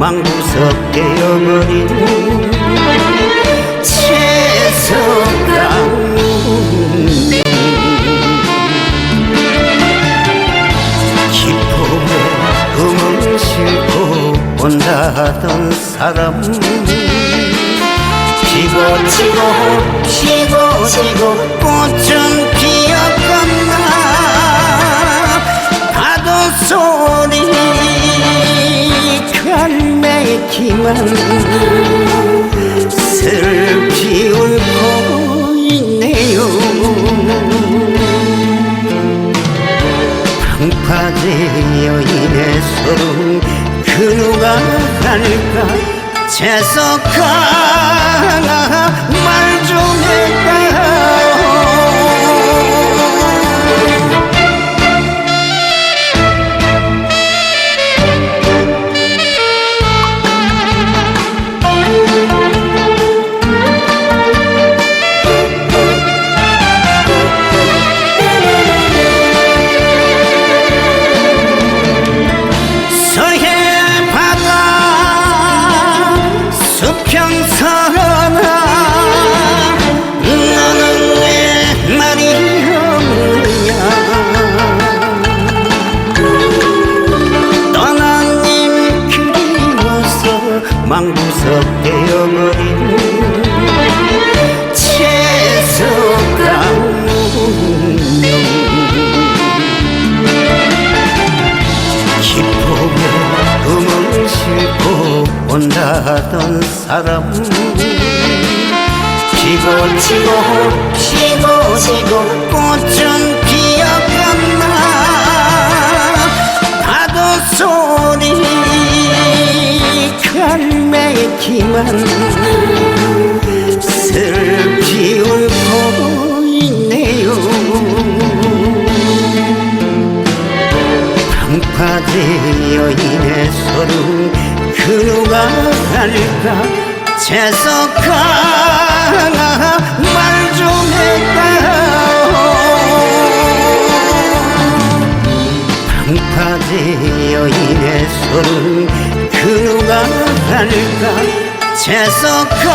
망 무섭게 어머니 채석강 기포에 음을 싣고 온다던 사람 피고 지고 피고 지고 꽃은 갈매기만 슬피 울고 있네요. 방파제 여인의 소름 그 누가 갈까? 재석하나 말좀 해봐 망구석 되어버린 채석강 운명 기쁘게 음을 싣고 온다던 사람. 피고 지고 지고 지고 갈매기만 슬피 울고 있네요. 방파제 여인의 소름 그 누가 갈까? 재석하나 말좀 해봐요 방파제 여인의 소름 그 누가 갈까? 재석하나